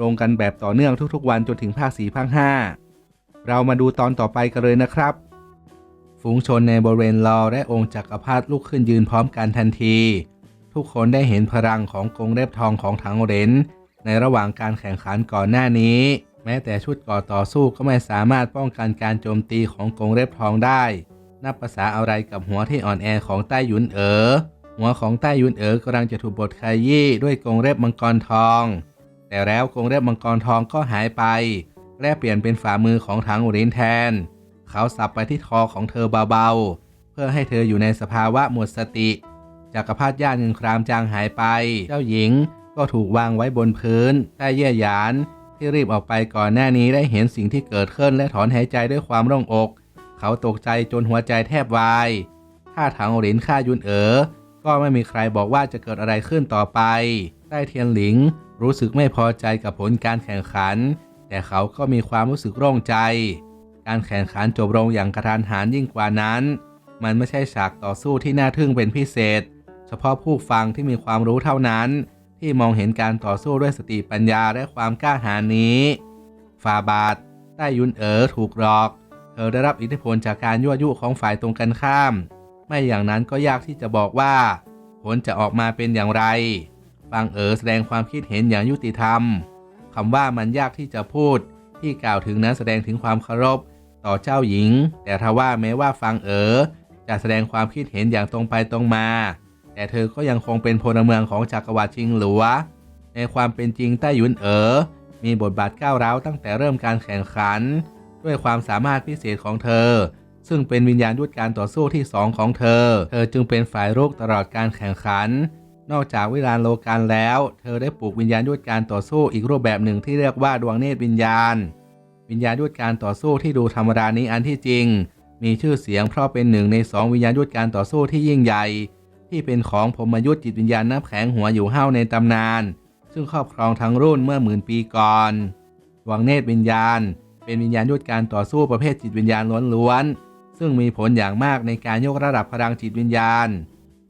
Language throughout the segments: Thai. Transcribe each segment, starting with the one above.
ลงกันแบบต่อเนื่องทุกๆ วันจนถึงภาคสี่ภาคห้าเรามาดูตอนต่อไปกันเลยนะครับ ฝูงชนในบริเวณลอและองค์จักรพรรดิลุกขึ้นยืนพร้อมกันทันที ทุกคนได้เห็นพลังของกงเล็บทองของถังเหรนในระหว่างการแข่งขันก่อนหน้านี้ แม้แต่ชุดก่อต่อสู้ก็ไม่สามารถป้องกันการโจมตีของกงเล็บทองได้ นับภาษาอะไรกับหัวที่อ่อนแอของใต้หยุนเอ๋อหัวของใต้ยุนเอ๋อกำลังจะถูกบดขยี้ด้วยกงเล็บมังกรทอง แต่แล้วกรงเล็บมังกรทองก็หายไป และเปลี่ยนเป็นฝ่ามือของถังอุรินแทน เขาสับไปที่คอของเธอเบาๆ เพื่อให้เธออยู่ในสภาวะหมดสติจักรพรรดิย่านเงินครามจางหายไป เจ้าหญิงก็ถูกวางไว้บนพื้นใต้เยื่อหยาน ที่รีบออกไปก่อนหน้านี้ได้เห็นสิ่งที่เกิดขึ้นและถอนหายใจด้วยความโล่งอก เขาตกใจจนหัวใจแทบวาย ถ้าถังหลินฆ่ายุนเอ๋อก็ไม่มีใครบอกว่าจะเกิดอะไรขึ้นต่อไป ต้เทียนหลิง รู้สึกไม่พอใจกับผลการแข่งขัน แต่เขาก็มีความรู้สึกโล่งใจ การแข่งขันจบลงอย่างกระทันหันยิ่งกว่านั้น มันไม่ใช่ฉากต่อสู้ที่น่าทึ่งเป็นพิเศษ เฉพาะผู้ฟังที่มีความรู้เท่านั้น ที่มองเห็นการต่อสู้ด้วยสติปัญญาและความกล้าหาญนี้ฟาบาทใต้ยุนเอ๋อถูกหลอก เธอได้รับอิทธิพลจากการยั่วยุของฝ่ายตรงกันข้าม ไม่อย่างนั้นก็ยากที่จะบอกว่า ผลจะออกมาเป็นอย่างไร ฟังเอ๋อแสดงความคิดเห็นอย่างยุติธรรมคำว่ามันยากที่จะพูด ที่กล่าวถึงนั้นแสดงถึงความเคารพ ต่อเจ้าหญิง แต่ทว่าแม้ว่าฟังเอ๋อจะแสดงความคิดเห็นอย่างตรงไปตรงมา แต่เธอก็ยังคงเป็นพลเมืองของจักรวรรดิชิงหลัว ในความเป็นจริงใต้ยุนเอ๋อมีบทบาทก้าวร้าวตั้งแต่เริ่มการแข่งขัน ด้วยความสามารถพิเศษของเธอ ซึ่งเป็นวิญญาณยุทธการต่อสู้ที่สองของเธอ เธอจึงเป็นฝ่ายรุกตลอดการแข่งขัน นอกจากวิลานโลการแล้ว เธอได้ปลูกวิญญาณยุทธการต่อสู้อีกรูปแบบหนึ่งที่เรียกว่าดวงเนตรวิญญาณ วิญญาณยุทธการต่อสู้ที่ดูธรรมดานี้อันที่จริง มีชื่อเสียงเพราะเป็นหนึ่งในสองวิญญาณยุทธการต่อสู้ที่ยิ่งใหญ่ ที่เป็นของพมยุทธจิตวิญญาณน้ำแข็งหัวอยู่ห้าในตำนาน ซึ่งครอบครองทั้งรุ่นเมื่อหมื่นปีก่อนดวงเนตรวิญญาณ เป็นวิญญาณยุทธการต่อสู้ประเภทจิตวิญญาณล้วนๆซึ่งมีผลอย่างมากในการยกระดับพลังจิตวิญญาณ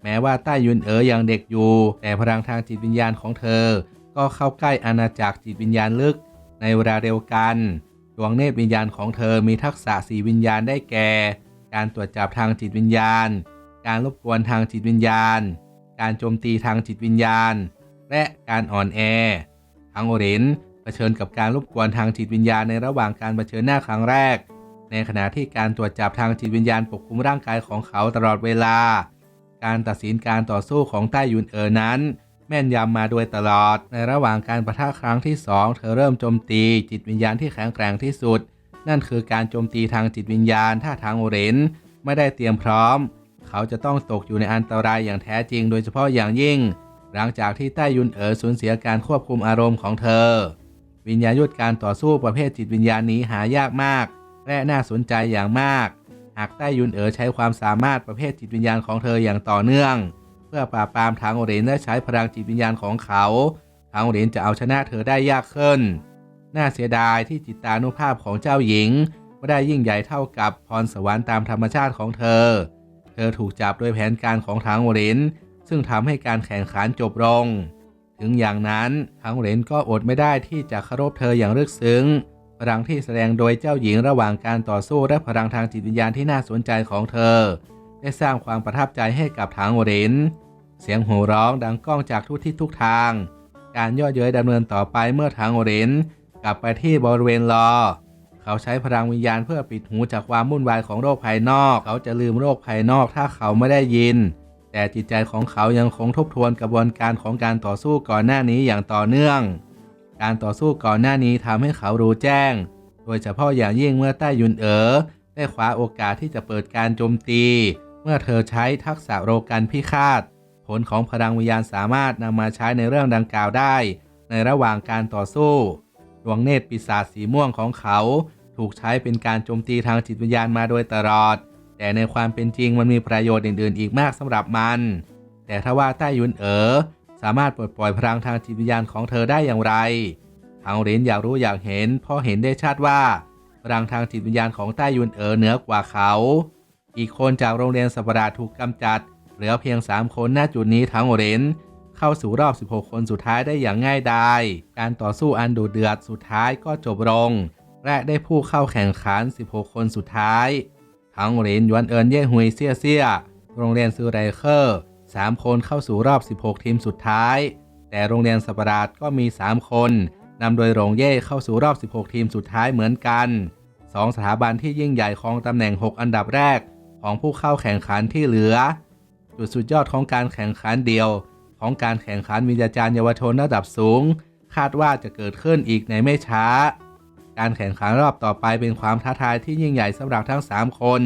แม้ว่าใต้ยุนเอ๋อยังเด็กอยู่ แต่พลังทางจิตวิญญาณของเธอ ก็เข้าใกล้อาณาจักรจิตวิญญาณลึก ในเวลาเดียวกันดวงเนตรวิญญาณของเธอมีทักษะสีวิญญาณได้แก่ การตรวจจับทางจิตวิญญาณ การรบกวนทางจิตวิญญาณ การโจมตีทางจิตวิญญาณ และการอ่อนแอ ทั้งโอเรนเผชิญกับการรบกวนทางจิตวิญญาณในระหว่างการเผชิญหน้าครั้งแรก ในขณะที่การตรวจจับทางจิตวิญญาณปกคลุมร่างกายของเขาตลอดเวลา การตัดสินการต่อสู้ของใต้ยุนเอ๋อนั้น แม่นยำมาโดยตลอด ในระหว่างการประทะครั้งที่สองเธอเริ่มโจมตี จิตวิญญาณที่แข็งแกร่งที่สุด นั่นคือการโจมตีทางจิตวิญญาณถ้าทางโอเรนไม่ได้เตรียมพร้อม เขาจะต้องตกอยู่ในอันตรายอย่างแท้จริง โดยเฉพาะอย่างยิ่ง หลังจากที่ใต้ยุนเอ๋อสูญเสียการควบคุมอารมณ์ของเธอ วิญญาณยุทธการต่อสู้ประเภทจิตวิญญาณนี้หายากมาก และน่าสนใจอย่างมาก หากใต้ยุนเอ๋อใช้ความสามารถประเภทจิตวิญญาณของเธออย่างต่อเนื่อง เพื่อปราบปรามทางโอเรนและใช้พลังจิตวิญญาณของเขา ทางโอเรนจะเอาชนะเธอได้ยากขึ้น น่าเสียดายที่จิตตานุภาพของเจ้าหญิงไม่ได้ยิ่งใหญ่เท่ากับพรสวรรค์ตามธรรมชาติของเธอ เธอถูกจับโดยแผนการของทางโอเรนซึ่งทำให้การแข่งขันจบลง ถึงอย่างนั้นทางโอเรนก็อดไม่ได้ที่จะเคารพเธออย่างลึกซึ้ง ลังที่แสดงโดยเจ้าหญิงระหว่างการต่อสู้และพลังทางจิตวิญญาณที่น่าสนใจของเธอ ได้สร้างความประทับใจให้กับทางโอเรนเสียงโห่ร้องดังก้องจากทุกทิศทุกทาง การย่อเย้ยดำเนินต่อไปเมื่อทางโอเรนกลับไปที่บริเวณลอเขาใช้พลังวิญญาณเพื่อปิดหูจากความวุ่นวายของโลกภายนอก เขาจะลืมโลกภายนอกถ้าเขาไม่ได้ยิน แต่จิตใจของเขายังคงทบทวนกระบวนการของการต่อสู้ก่อนหน้านี้อย่างต่อเนื่อง การต่อสู้ก่อนหน้านี้ทำให้เขารู้แจ้ง โดยเฉพาะอย่างยิ่งเมื่อใต้ยุนเอ๋อได้คว้าโอกาสที่จะเปิดการโจมตี เมื่อเธอใช้ทักษะโรกันพิฆาต ผลของพลังวิญญาณสามารถนำมาใช้ในเรื่องดังกล่าวได้ ในระหว่างการต่อสู้ ดวงเนตรปีศาจสีม่วงของเขา ถูกใช้เป็นการโจมตีทางจิตวิญญาณมาโดยตลอด แต่ในความเป็นจริงมันมีประโยชน์อื่นๆ อีกมากสำหรับมัน แต่ถ้าว่าใต้ยุนเอ๋อ สามารถปลดปล่อยพลังทางจิตวิญญาณของเธอได้อย่างไรทางเรนอยากรู้อยากเห็นเพราะเห็นได้ชัดว่าพลังทางจิตวิญญาณของใต้ยุนเอ๋อเหนือกว่าเขา อีกคนจากโรงเรียนสัปดาห์ถูกกำจัด เหลือเพียง 3 คนณจุดนี้ทั้งเรนเข้าสู่รอบ 16 คนสุดท้ายได้อย่างง่ายดายการต่อสู้อันดุเดือดสุดท้ายก็จบลง และได้ผู้เข้าแข่งขัน 16 คนสุดท้าย ทั้งเรนยวนเอินเย่ฮุยเซียเซีย โรงเรียนซูไรเคอร์ 3 คนเข้าสู่รอบ 16 ทีมสุดท้าย แต่โรงเรียนสัปดาห์ก็มี 3 คนนำโดยหลงเย่เข้าสู่รอบ 16 ทีมสุดท้ายเหมือนกันสองสถาบันที่ยิ่งใหญ่ของตำแหน่ง 6 อันดับแรก ของผู้เข้าแข่งขันที่เหลือ จุดสุดยอดของการแข่งขันเดียว ของการแข่งขันวิญญาจารย์เยาวชนระดับสูง คาดว่าจะเกิดขึ้นอีกในไม่ช้า การแข่งขันรอบต่อไปเป็นความท้าทายที่ยิ่งใหญ่สำหรับทั้ง 3 คน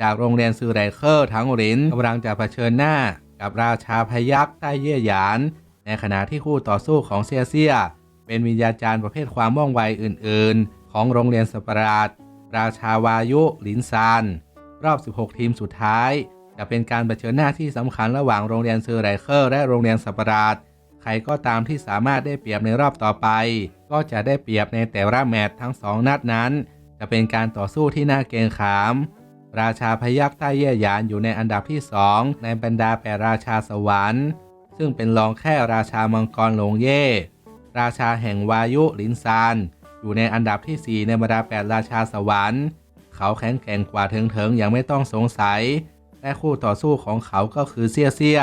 จากโรงเรียนซือไรเคอร์ทั้งหลินกำลังจะเผชิญหน้า กับราชาพยักษ์ใต้เย่หยาน ในขณะที่คู่ต่อสู้ของเซียเซีย เป็นวิญญาจารย์ประเภทความว่องไวอื่น ๆ ของโรงเรียนสปาราดราชาวายุหลินซานรอบ 16 ทีมสุดท้าย จะเป็นการเผชิญหน้าที่สำคัญระหว่างโรงเรียนซือไรเคอร์และโรงเรียนสปาราดใครก็ตามที่สามารถได้เปรียบในรอบต่อไป ก็จะได้เปรียบในแต่ละแมตช์ทั้งสองนัดนั้น จะเป็นการต่อสู้ที่น่าเกรงขาม ราชาพยักใต้เย่หยานอยู่ในอันดับที่สองในบรรดาแปดราชาสวรรค์ ซึ่งเป็นรองแค่ราชามังกรหลงเย่ ราชาแห่งวายุลินซานอยู่ในอันดับที่4ในบรรดาแปดราชาสวรรค์ เขาแข็งแกร่งกว่าเถิงๆอย่างไม่ต้องสงสัย และคู่ต่อสู้ของเขาก็คือเซียเซีย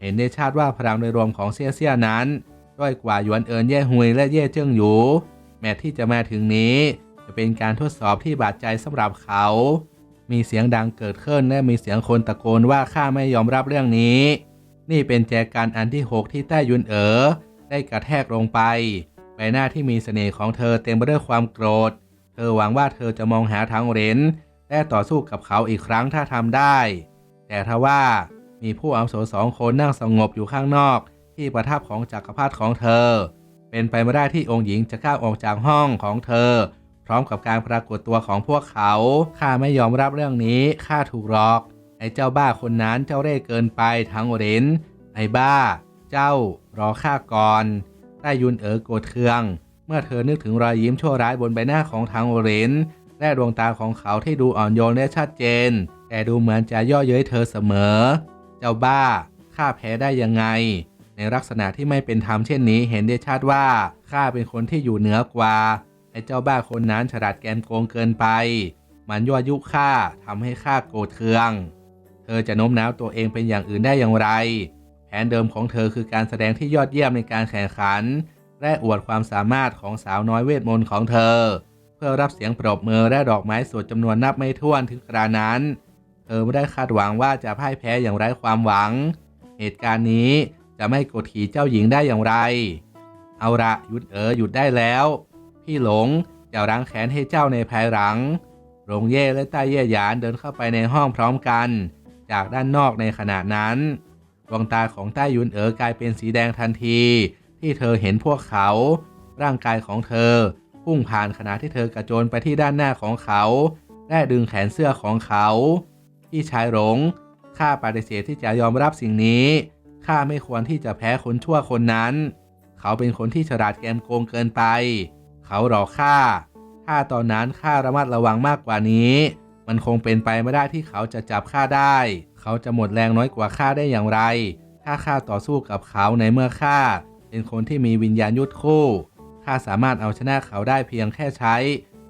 เห็นได้ชัดว่าพลังโดยรวมของเซียเซียนั้นด้อยกว่าหยวนเอินเย่ฮุยและเย่เจิ้งหยูแมตช์ที่จะมาถึงนี้ จะเป็นการทดสอบที่บาดใจสำหรับเขา มีเสียงดังเกิดขึ้นและมีเสียงคนตะโกนว่าข้าไม่ยอมรับเรื่องนี้ นี่เป็นแจกันอันที่ 6 ที่ใต้ยุนเอ๋อได้กระแทกลงไป ใบหน้าที่มีเสน่ห์ของเธอเต็มไปด้วยความโกรธ เธอหวังว่าเธอจะมองหาทางเหรนและต่อสู้กับเขาอีกครั้งถ้าทำได้ แต่ทว่ามีผู้อาวุโสสองคนนั่งสงบอยู่ข้างนอก ที่ประทับของจักรพรรดิของเธอ เป็นไปไม่ได้ที่องค์หญิงจะก้าวออกจากห้องของเธอ พร้อมกับการปรากฏตัวของพวกเขา ข้าไม่ยอมรับเรื่องนี้ ข้าถูกหลอก ไอ้เจ้าบ้าคนนั้นเจ้าเร่เกินไปทั้งเรนไอ้บ้า เจ้ารอข้าก่อนใต้ยุนเอ๋อโกรธเคือง เมื่อเธอนึกถึงรอยยิ้มชั่วร้ายบนใบหน้าของทางเรนและดวงตาของเขาที่ดูอ่อนโยนและชัดเจน แต่ดูเหมือนจะย่อเย้ยเธอเสมอ เจ้าบ้า ข้าแพ้ได้ยังไง ในลักษณะที่ไม่เป็นธรรมเช่นนี้เห็นได้ชัดว่าข้าเป็นคนที่อยู่เหนือกว่า อ้เจ้าบ้าคนนั้นฉลาดแกมโกงเกินไป มันยั่วยุข้าทำให้ข้าโกรธเคือง เธอจะโน้มน้าวตัวเองเป็นอย่างอื่นได้อย่างไร แผนเดิมของเธอคือการแสดงที่ยอดเยี่ยมในการแข่งขัน และอวดความสามารถของสาวน้อยเวทมนต์ของเธอ เพื่อรับเสียงปรบมือและดอกไม้สดจำนวนนับไม่ถ้วนถึงกรานั้น เธอไม่ได้คาดหวังว่าจะพ่ายแพ้อย่างไร้ความหวัง เหตุการณ์นี้จะไม่กดขี่เจ้าหญิงได้อย่างไร เอาละหยุดเออหยุดได้แล้ว พี่หลงจะรังแขนให้เจ้าในภายหลัง หลงเย่และใต้เย่หยานเดินเข้าไปในห้องพร้อมกัน จากด้านนอกในขณะนั้นดวงตาของใต้ยุนเอ๋อกลายเป็นสีแดงทันที ที่เธอเห็นพวกเขา ร่างกายของเธอ พุ่งผ่านขณะที่เธอกระโจนไปที่ด้านหน้าของเขา และดึงแขนเสื้อของเขาพี่ชายหลงข้าปฏิเสธที่จะยอมรับสิ่งนี้ข้าไม่ควรที่จะแพ้คนชั่วคนนั้น เขาเป็นคนที่ฉลาดแกมโกงเกินไป เขาหลอข้าถ้าตอนนั้นข้าระมัดระวังมากกว่านี้ มันคงเป็นไปไม่ได้ที่เขาจะจับข้าได้ เขาจะหมดแรงน้อยกว่าข้าได้อย่างไร ถ้าข้าต่อสู้กับเขาในเมื่อข้าเป็นคนที่มีวิญญาณยุทธคู่ข้าสามารถเอาชนะเขาได้เพียงแค่ใช้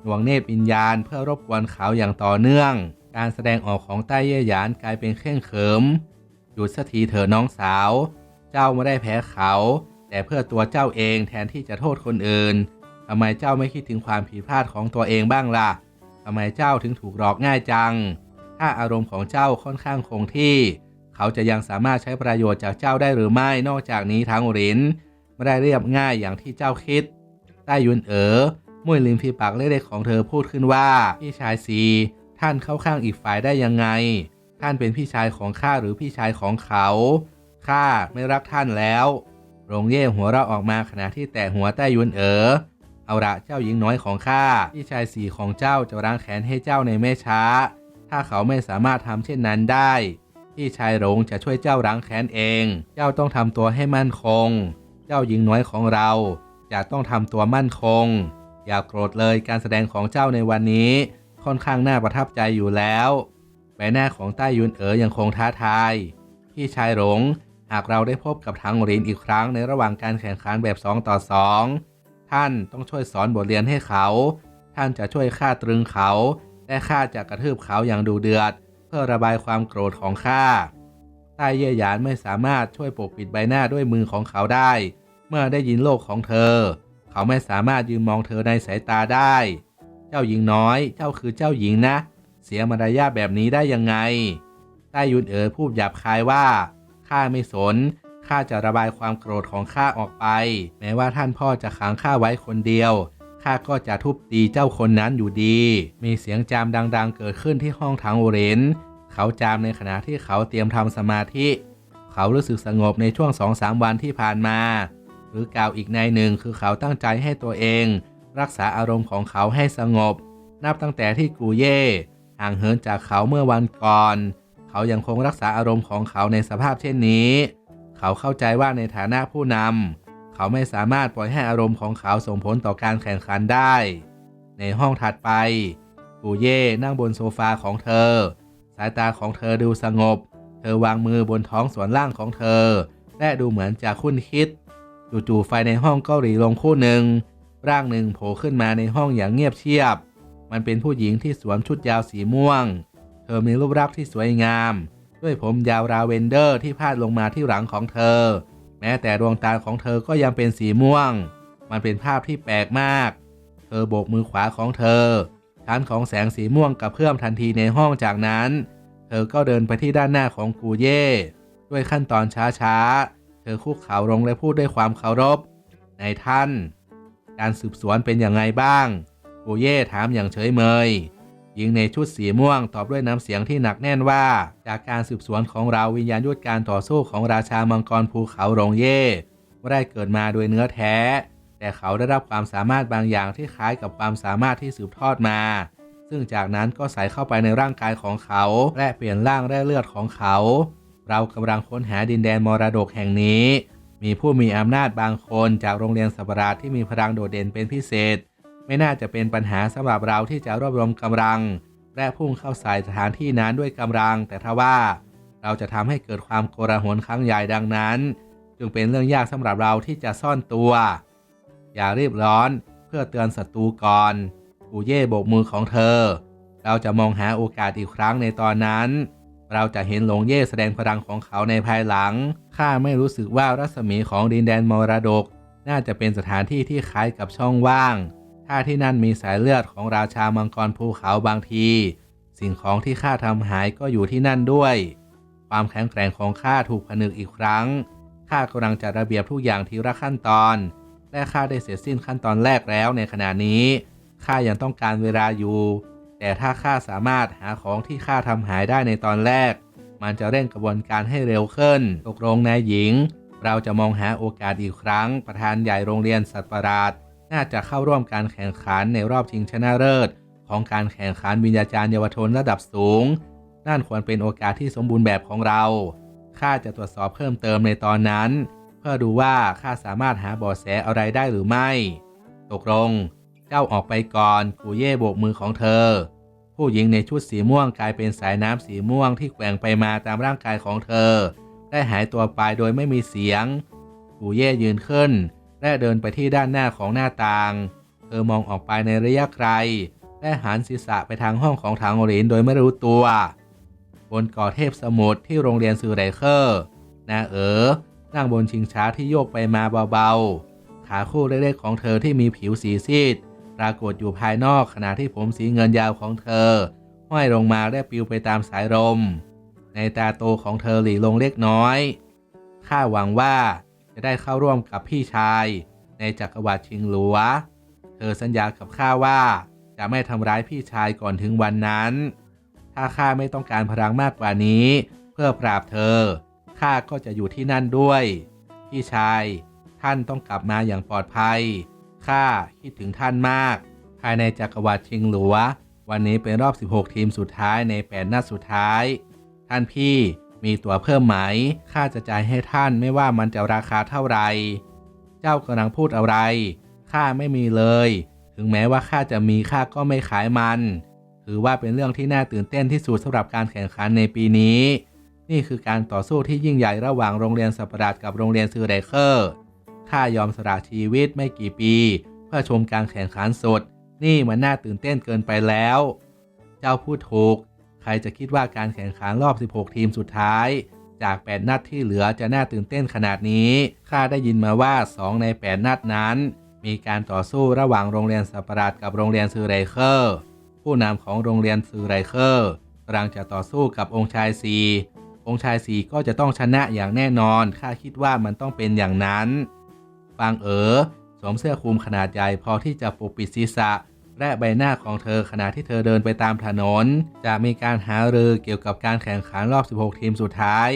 ดวงเนตรวิญญาณเพื่อรบกวนเขาอย่างต่อเนื่อง การแสดงออกของใต้เย่หยานกลายเป็นเคร่งเขิม หยุดสักทีเถอะน้องสาว เจ้าไม่ได้แพ้เขา แต่เพื่อตัวเจ้าเองแทนที่จะโทษคนอื่น ทำไมเจ้าไม่คิดถึงความผิดพลาดของตัวเองบ้างล่ะทำไมเจ้าถึงถูกหลอกง่ายจัง ถ้าอารมณ์ของเจ้าค่อนข้างคงที่ เขาจะยังสามารถใช้ประโยชน์จากเจ้าได้หรือไม่ นอกจากนี้ทางรินไม่ได้เรียบง่ายอย่างที่เจ้าคิด ใต้ยุนเอ๋อมุ้ยลิมฝีปากเล็กๆของเธอพูดขึ้นว่าพี่ชายซีท่านเข้าข้างอีกฝ่ายได้ยังไง ท่านเป็นพี่ชายของข้าหรือพี่ชายของเขาข้าไม่รักท่านแล้ว โรงเย่หัวเราะออกมาขณะที่แตะหัวใต้ยุนเอ๋อ เอาละเจ้าหญิงน้อยของข้าพี่ชายสี่ของเจ้าจะล้างแขนให้เจ้าในไม่ช้า ถ้าเขาไม่สามารถทำเช่นนั้นได้พี่ชายหลงจะช่วยเจ้าล้างแค้นเอง เจ้าต้องทำตัวให้มั่นคง เจ้าหญิงน้อยของเราจะต้องทำตัวมั่นคง อย่าโกรธเลยการแสดงของเจ้าในวันนี้ ค่อนข้างน่าประทับใจอยู่แล้วใบหน้าของใต้ยุนเอ๋อยังคงท้าทายพี่ชายหลงหากเราได้พบกับทางหลินอีกครั้งในระหว่างการแข่งขันแบบ 2 ต่อ 2 ท่านต้องช่วยสอนบทเรียนให้เขา ท่านจะช่วยข้าตรึงเขา และข้าจะกระทืบเขาอย่างดูเดือด เพื่อระบายความโกรธของข้าใต้เย่หยานไม่สามารถช่วยปกปิดใบหน้าด้วยมือของเขาได้ เมื่อได้ยินโลกของเธอ เขาไม่สามารถยืนมองเธอในสายตาได้ เจ้าหญิงน้อย เจ้าคือเจ้าหญิงนะ เสียมารยาทแบบนี้ได้ยังไงใต้ยุนเอ๋อพูดหยาบคายว่าข้าไม่สน ข้าจะระบายความโกรธของข้าออกไป แม้ว่าท่านพ่อจะขังข้าไว้คนเดียว ข้าก็จะทุบตีเจ้าคนนั้นอยู่ดี มีเสียงจามดังๆ เกิดขึ้นที่ห้องถังโอเรน เขาจามในขณะที่เขาเตรียมทำสมาธิ เขารู้สึกสงบในช่วงสองสามวันที่ผ่านมา หรือกล่าวอีกในหนึ่งคือเขาตั้งใจให้ตัวเอง รักษาอารมณ์ของเขาให้สงบ นับตั้งแต่ที่กูเย่ห่างเหินจากเขาเมื่อวันก่อน เขายังคงรักษาอารมณ์ของเขาในสภาพเช่นนี้ เขาเข้าใจว่าในฐานะผู้นำเขาไม่สามารถปล่อยให้อารมณ์ของเขาส่งผลต่อการแข่งขันได้ ในห้องถัดไปกูเย่นั่งบนโซฟาของเธอ สายตาของเธอดูสงบ เธอวางมือบนท้องส่วนล่างของเธอ และดูเหมือนจะคุ้นคิด จู่ๆไฟในห้องก็หรีลงคู่หนึ่ง ร่างหนึ่งโผล่ขึ้นมาในห้องอย่างเงียบเชียบ มันเป็นผู้หญิงที่สวมชุดยาวสีม่วง เธอมีรูปร่างที่สวยงาม ด้วยผมยาวราเวนเดอร์ที่พาดลงมาที่หลังของเธอ แม้แต่ดวงตาของเธอก็ยังเป็นสีม่วง มันเป็นภาพที่แปลกมาก เธอโบกมือขวาของเธอชั้นของแสงสีม่วงกับเพื่อมทันทีในห้องจากนั้น เธอก็เดินไปที่ด้านหน้าของกูเย่ ด้วยขั้นตอนช้าๆ เธอคุกเข่าลงและพูดด้วยความเคารพ ในท่าน การสืบสวนเป็นอย่างไงบ้าง กูเย่ถามอย่างเฉยเมย หญิงในชุดสีม่วงตอบด้วยน้ำเสียงที่หนักแน่นว่า จากการสืบสวนของเราวิญญาณยุทธการต่อสู้ของราชามังกรภูเขาหลงเย่ไม่ได้เกิดมาโดยเนื้อแท้ แต่เขาได้รับความสามารถบางอย่างที่คล้ายกับความสามารถที่สืบทอดมา ซึ่งจากนั้นก็ใส่เข้าไปในร่างกายของเขา และเปลี่ยนร่างแร่เลือดของเขา เรากำลังค้นหาดินแดนมรดกแห่งนี้ มีผู้มีอำนาจบางคนจากโรงเรียนสัปราชที่มีพลังโดดเด่นเป็นพิเศษ ไม่น่าจะเป็นปัญหาสำหรับเราที่จะรวบรวมกำลัง และพุ่งเข้าใส่สถานที่นั้นด้วยกำลัง แต่ทว่าเราจะทำให้เกิดความโกลาหลครั้งใหญ่ดังนั้น จึงเป็นเรื่องยากสำหรับเราที่จะซ่อนตัว อย่ารีบร้อนเพื่อเตือนศัตรูก่อนกูเย่โบกมือของเธอ เราจะมองหาโอกาสอีกครั้งในตอนนั้น เราจะเห็นหลงเย่แสดงพลังของเขาในภายหลัง ข้าไม่รู้สึกว่ารัศมีของดินแดนมรดก น่าจะเป็นสถานที่ที่คล้ายกับช่องว่าง ถ้าที่นั่นมีสายเลือดของราชามังกรภูเขาบางที สิ่งของที่ข้าทำหายก็อยู่ที่นั่นด้วย ความแข็งแกร่งของข้าถูกผนึกอีกครั้งข้ากำลังจัดระเบียบทุกอย่างทีละขั้นตอน และข้าได้เสร็จสิ้นขั้นตอนแรกแล้วในขณะนี้ข้ายังต้องการเวลาอยู่ แต่ถ้าข้าสามารถหาของที่ข้าทำหายได้ในตอนแรก มันจะเร่งกระบวนการให้เร็วขึ้น ตกลงนายหญิง เราจะมองหาโอกาสอีกครั้ง ประธานใหญ่โรงเรียนสัตว์ประหลาด น่าจะเข้าร่วมการแข่งขันในรอบชิงชนะเลิศ ของการแข่งขันวิญญาจารย์เยาวชนระดับสูง นั่นควรเป็นโอกาสที่สมบูรณ์แบบของเรา ข้าจะตรวจสอบเพิ่มเติมในตอนนั้น เพื่อดูว่าข้าสามารถหาเบาะแสอะไรได้หรือไม่ ตกลง เจ้าออกไปก่อนกูเย่โบกมือของเธอ ผู้หญิงในชุดสีม่วงกลายเป็นสายน้ำสีม่วงที่แกว่งไปมาตามร่างกายของเธอ ได้หายตัวไปโดยไม่มีเสียงกูเย่ยืนขึ้น และเดินไปที่ด้านหน้าของหน้าต่าง เธอมองออกไปในระยะไกล และหันศีรษะไปทางห้องของทางโอรินโดยไม่รู้ตัว บนกาะเทพสมุทรที่โรงเรียนซูไรเคอร์นาเอ๋อนั่งบนชิงช้าที่โยกไปมาเบาๆ ขาคู่เล็กๆของเธอที่มีผิวสีซีด ปรากฏอยู่ภายนอกขณะที่ผมสีเงินยาวของเธอ ห้อยลงมาและปลิวไปตามสายลมในตาโตของเธอหลีลงเล็กน้อย ข้าหวังว่า จะได้เข้าร่วมกับพี่ชาย ในจักรวรรดิชิงหลัว เธอสัญญากับข้าว่าจะไม่ทำร้ายพี่ชายก่อนถึงวันนั้น ถ้าข้าไม่ต้องการพลังมากกว่านี้ เพื่อปราบเธอ ข้าก็จะอยู่ที่นั่นด้วย พี่ชาย ท่านต้องกลับมาอย่างปลอดภัย ข้าคิดถึงท่านมาก ภายในจักรวรรดิชิงหลัว วันนี้เป็นรอบ 16 ทีมสุดท้ายใน 8 นัดสุดท้าย ท่านพี่ มีตั๋วเพิ่มไหม ข้าจะจ่ายให้ท่านไม่ว่ามันจะราคาเท่าไหร่ เจ้ากำลังพูดอะไร ข้าไม่มีเลย ถึงแม้ว่าข้าจะมีข้าก็ไม่ขายมัน ถือว่าเป็นเรื่องที่น่าตื่นเต้นที่สุดสำหรับการแข่งขันในปีนี้ นี่คือการต่อสู้ที่ยิ่งใหญ่ระหว่างโรงเรียนสัปดาห์กับโรงเรียนซือไรเคอร์ ข้ายอมสละชีวิตไม่กี่ปี เพื่อชมการแข่งขันสด นี่มันน่าตื่นเต้นเกินไปแล้ว เจ้าพูดถูก ครจะคิดว่าการแข่งขันรอบ 16 ทีมสุดท้าย จาก 8 นัดที่เหลือจะน่าตื่นเต้นขนาดนี้ ข้าได้ยินมาว่า 2 ใน 8 นัดนั้น มีการต่อสู้ระหว่างโรงเรียนสัปดาห์กับโรงเรียนซือไรเคอร์ ผู้นำของโรงเรียนซือไรเคอร์กำลังจะต่อสู้กับองค์ชายซีองค์ชายสีก็จะต้องชนะอย่างแน่นอน ข้าคิดว่ามันต้องเป็นอย่างนั้น ฟางเอ๋อสวมเสื้อคลุมขนาดใหญ่พอที่จะปกปิดศีรษะ และใบหน้าของเธอขณะที่เธอเดินไปตามถนน จะมีการหารือเกี่ยวกับการแข่งขันรอบ 16 ทีมสุดท้าย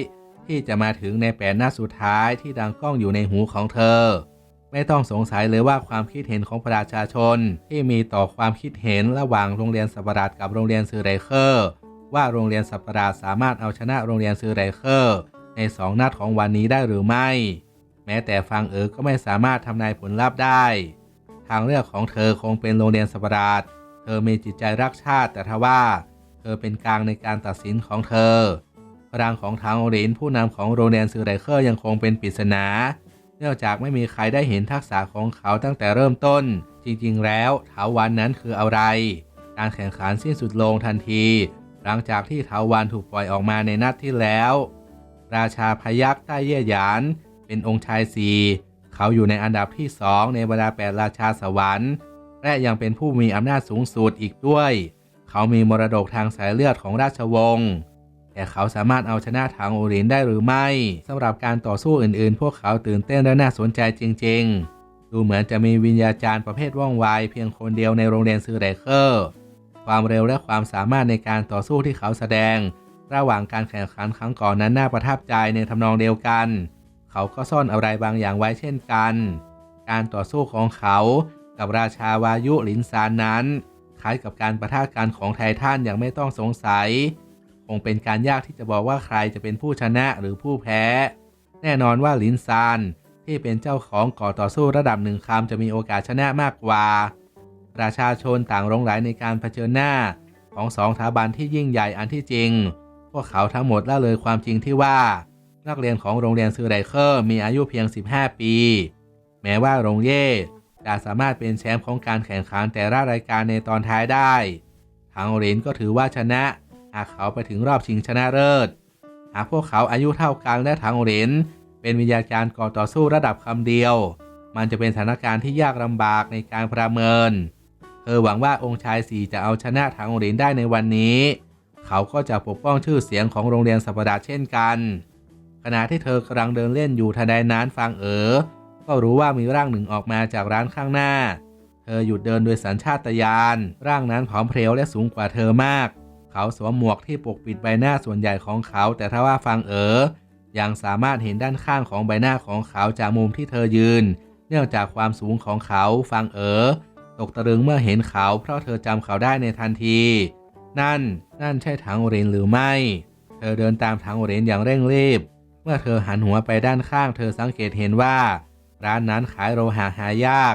ที่จะมาถึงในแปดหน้าสุดท้ายที่ดังกล้องอยู่ในหูของเธอ ไม่ต้องสงสัยเลยว่าความคิดเห็นของประชาชน ที่มีต่อความคิดเห็นระหว่างโรงเรียนสัปดาห์กับโรงเรียนซือไรเคอร์ว่าโรงเรียนสัปดาห์สามารถเอาชนะโรงเรียนซือไรเคอร์ในสองนัดของวันนี้ได้หรือไม่ แม้แต่ฟังเอ๋อก็ไม่สามารถทำนายผลลัพธ์ได้ ทางเลือกของเธอคงเป็นโรงเรียนสัปดาห์เธอมีจิตใจรักชาติ แต่ทว่า เธอเป็นกลางในการตัดสินของเธอพลังของทางโอรินผู้นำของโรงเรียนซือไรเคอร์ยังคงเป็นปริศนาเนื่องจากไม่มีใครได้เห็นทักษะของเขาตั้งแต่เริ่มต้น จริงๆ แล้วเถาวันนั้นคืออะไร การแข่งขันสิ้นสุดลงทันที หลังจากที่เถาวันถูกปล่อยออกมาในนัดที่แล้ว ราชาพยักษ์ใต้เย่หยาน เป็นองค์ชายสี เขาอยู่ในอันดับที่สองในบรรดาแปดราชาสวรรค์ และยังเป็นผู้มีอำนาจสูงสุดอีกด้วย เขามีมรดกทางสายเลือดของราชวงศ์แต่เขาสามารถเอาชนะทางโอรินได้หรือไม่สำหรับการต่อสู้อื่นๆ พวกเขาตื่นเต้นและน่าสนใจจริง ๆ ดูเหมือนจะมีวิญญาจารย์ประเภทว่องไวเพียงคนเดียวในโรงเรียนซือไรเคอร์ ความเร็วและความสามารถในการต่อสู้ที่เขาแสดง ระหว่างการแข่งขันครั้งก่อนนั้นน่าประทับใจในทำนองเดียวกัน เขาก็ซ่อนอะไรบางอย่างไว้เช่นกัน การต่อสู้ของเขากับราชาวายุหลินซานนั้น คล้ายกับการประทะกันของไททันอย่างไม่ต้องสงสัย คงเป็นการยากที่จะบอกว่าใครจะเป็นผู้ชนะหรือผู้แพ้ แน่นอนว่าหลินซานที่เป็นเจ้าของก่อต่อสู้ระดับหนึ่งคำจะมีโอกาสชนะมากกว่า ประชาชนต่างหลงไหลในการเผชิญหน้าของสองสถาบันที่ยิ่งใหญ่อันที่จริง พวกเขาทั้งหมดละเลยความจริงที่ว่า นักเรียนของโรงเรียนซือไรเคอร์มีอายุเพียง 15 ปี แม้ว่าโรงเย่จะสามารถเป็นแชมป์ของการแข่งขันแต่ละรายการในตอนท้ายได้ทางโอรินก็ถือว่าชนะหากเขาไปถึงรอบชิงชนะเลิศ หากพวกเขาอายุเท่ากันและทางโอรินเป็นวิญญาการก่อต่อสู้ระดับคำเดียว มันจะเป็นสถานการณ์ที่ยากลำบากในการประเมิน เธอหวังว่าองค์ชายสีจะเอาชนะทางโอรินได้ในวันนี้ เขาก็จะปกป้องชื่อเสียงของโรงเรียนสัปดาห์เช่นกัน ขณะที่เธอกำลังเดินเล่นอยู่ทันใดนั้นฟังเอ๋อ ก็รู้ว่ามีร่างหนึ่งออกมาจากร้านข้างหน้า เธอหยุดเดินโดยสัญชาตญาณ ร่างนั้นผอมเพรียวและสูงกว่าเธอมาก เขาสวมหมวกที่ปกปิดใบหน้าส่วนใหญ่ของเขา แต่ถ้าว่าฟังเอ๋อ ยังสามารถเห็นด้านข้างของใบหน้าของเขาจากมุมที่เธอยืน เนื่องจากความสูงของเขาฟังเอ๋อตกตะลึงเมื่อเห็นเขา เพราะเธอจำเขาได้ในทันที นั่น นั่นใช่ถังโอเรนหรือไม่ เธอเดินตามถังโอเรนอย่างเร่งรีบ มื่อเธอหันหัวไปด้านข้าง เธอสังเกตเห็นว่า ร้านนั้นขายโลหะหายาก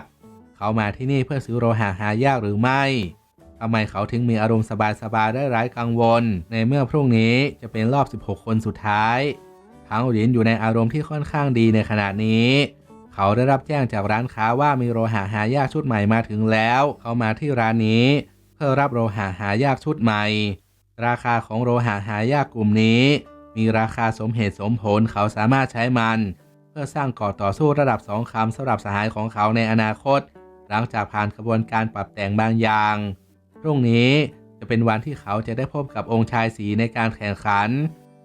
เขามาที่นี่เพื่อซื้อโลหะหายากหรือไม่ทำไมเขาถึงมีอารมณ์สบายๆได้ไร้กังวล ในเมื่อพรุ่งนี้จะเป็นรอบ 16 คนสุดท้ายถังโอเรนอยู่ในอารมณ์ที่ค่อนข้างดีในขณะนี้ เขาได้รับแจ้งจากร้านค้าว่ามีโลหะหายากชุดใหม่มาถึงแล้ว เขามาที่ร้านนี้ เพื่อรับโลหะหายากชุดใหม่ ราคาของโลหะหายากกลุ่มนี้ มีราคาสมเหตุสมผลเขาสามารถใช้มัน เพื่อสร้างก่อต่อสู้ระดับสองคำสำหรับสหายของเขาในอนาคต หลังจากผ่านกระบวนการปรับแต่งบางอย่างพรุ่งนี้จะเป็นวันที่เขาจะได้พบกับองค์ชายสีในการแข่งขัน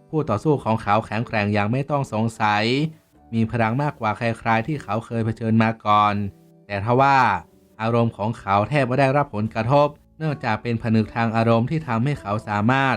ผู้ต่อสู้ของเขาแข็งแกร่งอย่างไม่ต้องสงสัย มีพลังมากกว่าใครๆที่เขาเคยเผชิญมาก่อน แต่ทว่าอารมณ์ของเขาแทบไม่ได้รับผลกระทบ เนื่องจากเป็นผนึกทางอารมณ์ที่ทำให้เขาสามารถ